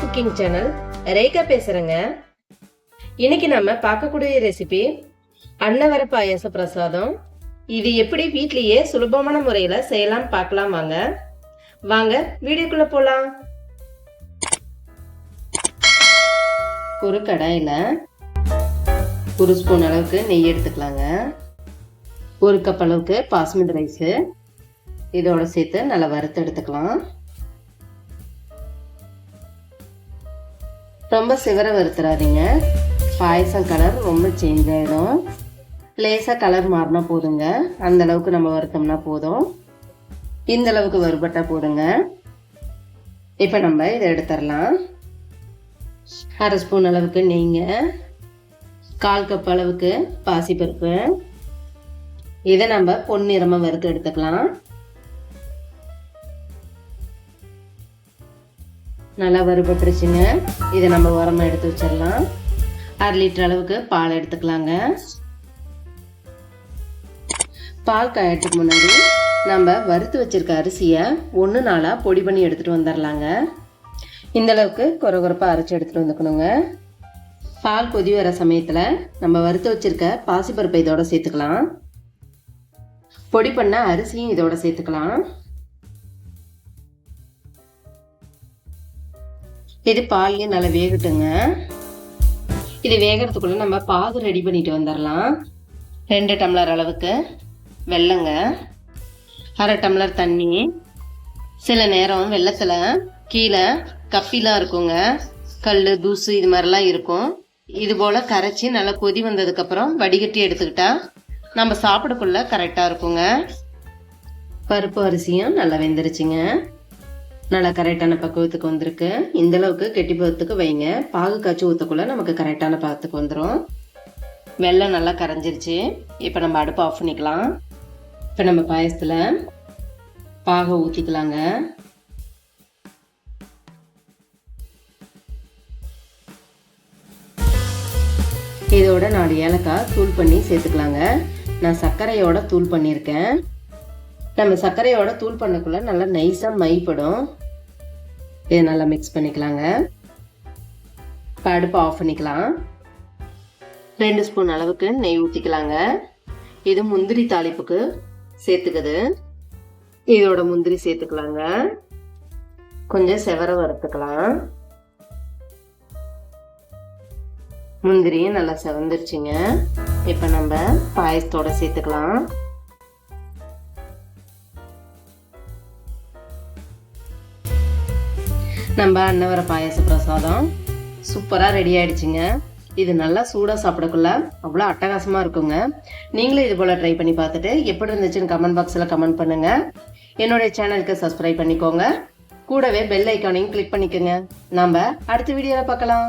Cooking channel Rekha பேசுறேங்க. இன்னைக்கு நம்ம பார்க்கக்கூடிய ரெசிபி அன்னவர பாயாச பிரசாதம். இது எப்படி வீட்லயே சுலபமான முறையில செய்யலாம் பார்க்கலாம் வாங்க. வாங்க வீடியோக்குள்ள போலாம். ஒரு கடாயில ஒரு ஸ்பூன் அளவுக்கு நெய் எடுத்துக்கலாங்க. ஒரு கப் அளவுக்கு பாஸ்மதி ரைஸு இதோட சேர்த்து நல்லா வறுத்து எடுத்துக்கலாம். ரொம்ப சிவர வருத்துறாதீங்க பாயசம் கலர் ரொம்ப சேஞ்ச் ஆகிடும் லேசாக கலர் மாறினா போதுங்க. அந்த அளவுக்கு நம்ம வறுத்தோம்னா போதும். இந்த அளவுக்கு வறுபட்டா போதுங்க. இப்போ நம்ம இதை எடுத்துடலாம். அரை ஸ்பூன் அளவுக்கு நெய்ங்க. கால் கப் அளவுக்கு பாசிப்பருப்பு. இதை நம்ம பொன்னிறமாக வறுத்து எடுத்துக்கலாம். நல்லா வறுபட்டுருச்சுங்க. இதை நம்ம உரமாக எடுத்து வச்சிடலாம். அரை லிட்டர் அளவுக்கு பால் எடுத்துக்கலாங்க. பால் காயத்துக்கு முன்னாடி நம்ம வறுத்து வச்சிருக்க அரிசியை ஒன்று நாளாக பொடி பண்ணி எடுத்துகிட்டு வந்துடலாங்க. இந்தளவுக்கு குறை குறைப்பாக அரைச்சி எடுத்துகிட்டு வந்துக்கணுங்க. பால் கொதி வர சமயத்தில் நம்ம வறுத்து வச்சிருக்க பாசிப்பருப்பை இதோட சேர்த்துக்கலாம். பொடி பண்ண அரிசியும் இதோட சேர்த்துக்கலாம். இது பால்லையும் நல்லா வேகட்டுங்க. இது வேகிறதுக்குள்ள நம்ம பாகு ரெடி பண்ணிட்டு வந்துடலாம் ரெண்டு டம்ளர் அளவுக்கு வெள்ளங்க அரை டம்ளர் தண்ணி. சில நேரம் வெள்ளத்தில் கீழே கப்பிலாம் இருக்குங்க. கல் தூசு இது மாதிரிலாம் இருக்கும். இது போல் கரைச்சி நல்லா கொதி வந்ததுக்கப்புறம் வடிகட்டி எடுத்துக்கிட்டா நம்ம சாப்பிடக்குள்ள கரெக்டாக இருக்குங்க. பருப்பு அரிசியும் நல்லா வெந்துருச்சுங்க. நல்லா கரெக்டான பக்குவத்துக்கு வந்திருக்கு. இந்த அளவுக்கு கெட்டி பதத்துக்கு வைங்க. பாகு காய்ச்சி ஊற்றக்குள்ள நமக்கு கரெக்டான பதத்துக்கு வந்துடும் வெள்ளம் நல்லா கரைஞ்சிருச்சு. இப்போ நம்ம அடுப்பு ஆஃப் பண்ணிக்கலாம். இப்போ நம்ம பாயசத்தில் பாகை ஊற்றிக்கலாங்க இதோட நாலு ஏலக்காய் தூள் பண்ணி சேர்த்துக்கலாங்க. நான் சர்க்கரையோட தூள் பண்ணியிருக்கேன். நம்ம சர்க்கரையோட தூள் பண்ணக்குள்ள நல்லா நைஸாக மைப்படும். இதை நல்லா மிக்ஸ் பண்ணிக்கலாங்க. இப்போ அடுப்பு ஆஃப் பண்ணிக்கலாம். ரெண்டு ஸ்பூன் அளவுக்கு நெய் ஊற்றிக்கலாங்க இது முந்திரி தாளிப்புக்கு சேர்த்துக்குது. இதோட முந்திரி சேர்த்துக்கலாங்க. கொஞ்சம் செவர வறுத்துக்கலாம். முந்திரியும் நல்லா செவந்துருச்சுங்க. இப்போ நம்ம பாயசத்தோட சேர்த்துக்கலாம். நம்ம அன்னவர பாயச பிரசாதம். சூப்பராக ரெடி ஆயிடுச்சுங்க. இது நல்லா சூடாக சாப்பிடக்குள்ள அவ்வளோ அட்டகாசமாக இருக்குங்க. நீங்களும் இது போல் ட்ரை பண்ணி பார்த்துட்டு எப்படி இருந்துச்சுன்னு கமெண்ட் பாக்ஸில் கமெண்ட் பண்ணுங்கள் என்னுடைய சேனலுக்கு சப்ஸ்கிரைப் பண்ணிக்கோங்க. கூடவே பெல் ஐக்கானையும் கிளிக் பண்ணிக்கோங்க. நம்ம அடுத்த வீடியோவில் பார்க்கலாம்.